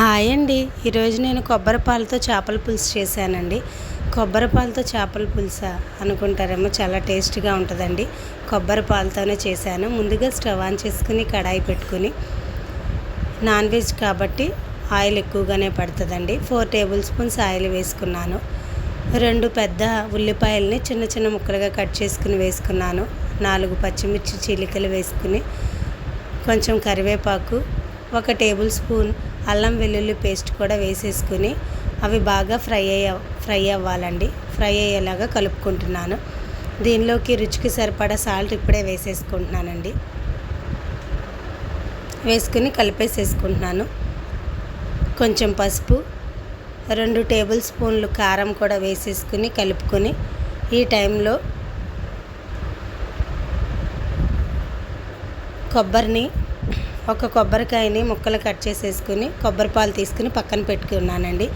Hi అండి. ఈరోజు నేను కొబ్బరి పాలతో చేపల పులుసు చేశానండి. కొబ్బరి పాలతో చేపల పులుసా అనుకుంటారేమో చాలా టేస్ట్గా ఉంటుందండి. కొబ్బరి పాలతోనే చేశాను. ముందుగా స్టవ్ ఆన్ చేసుకుని కడాయి పెట్టుకుని నాన్ వెజ్ కాబట్టి ఆయిల్ ఎక్కువగానే పడుతుందండి. ఫోర్ టేబుల్ స్పూన్స్ ఆయిల్ వేసుకున్నాను. రెండు పెద్ద ఉల్లిపాయల్ని చిన్న చిన్న ముక్కలుగా కట్ చేసుకుని వేసుకున్నాను. నాలుగు పచ్చిమిర్చి చీలికలు వేసుకుని కొంచెం కరివేపాకు ఒక టేబుల్ స్పూన్ అల్లం వెల్లుల్లి పేస్ట్ కూడా వేసేసుకుని అవి బాగా ఫ్రై అయ్య ఫ్రై అవ్వాలండి. ఫ్రై అయ్యేలాగా కలుపుకుంటున్నాను. దీనిలోకి రుచికి సరిపడా సాల్ట్ ఇప్పుడే వేసేసుకుంటున్నానండి. వేసుకుని కలిపేసేసుకుంటున్నాను. కొంచెం పసుపు రెండు టేబుల్ స్పూన్లు కారం కూడా వేసేసుకుని కలుపుకొని ఈ టైంలో కొబ్బరిని ఒక కొబ్బరికాయని ముక్కలు కట్ చేసేసుకుని కొబ్బరి పాలు తీసుకుని పక్కన పెట్టుకున్నానండి.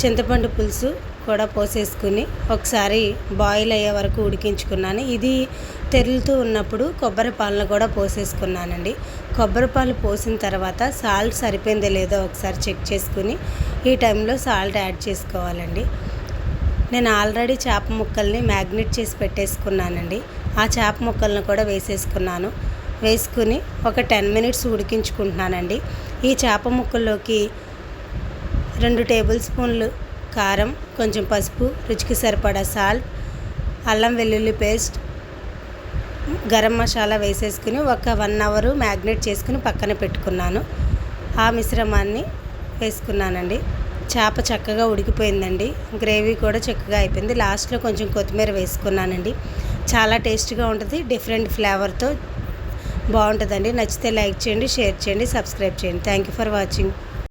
చింతపండు పులుసు కూడా పోసేసుకుని ఒకసారి బాయిల్ అయ్యే వరకు ఉడికించుకున్నాను. ఇది తెరులుతూ ఉన్నప్పుడు కొబ్బరి పాలను కూడా పోసేసుకున్నానండి. కొబ్బరి పాలు పోసిన తర్వాత సాల్ట్ సరిపోయిందో లేదో ఒకసారి చెక్ చేసుకుని ఈ టైంలో సాల్ట్ యాడ్ చేసుకోవాలండి. నేను ఆల్రెడీ చేప ముక్కల్ని మ్యాగ్నెట్ చేసి పెట్టేసుకున్నానండి. ఆ చేప ముక్కలను కూడా వేసేసుకున్నాను. వేసుకుని ఒక టెన్ మినిట్స్ ఉడికించుకుంటున్నానండి. ఈ చేప ముక్కల్లోకి రెండు టేబుల్ స్పూన్లు కారం కొంచెం పసుపు రుచికి సరిపడా సాల్ట్ అల్లం వెల్లుల్లి పేస్ట్ గరం మసాలా వేసేసుకుని ఒక వన్ అవర్ మ్యాగ్నేట్ చేసుకుని పక్కన పెట్టుకున్నాను. ఆ మిశ్రమాన్ని వేసుకున్నానండి. చేప చక్కగా ఉడికిపోయిందండి. గ్రేవీ కూడా చక్కగా అయిపోయింది. లాస్ట్లో కొంచెం కొత్తిమీర వేసుకున్నానండి. చాలా టేస్ట్గా ఉంటుంది. డిఫరెంట్ ఫ్లేవర్తో బాగుంటుందండి. నచ్చితే లైక్ చేయండి షేర్ చేయండి సబ్స్క్రైబ్ చేయండి. Thank you for watching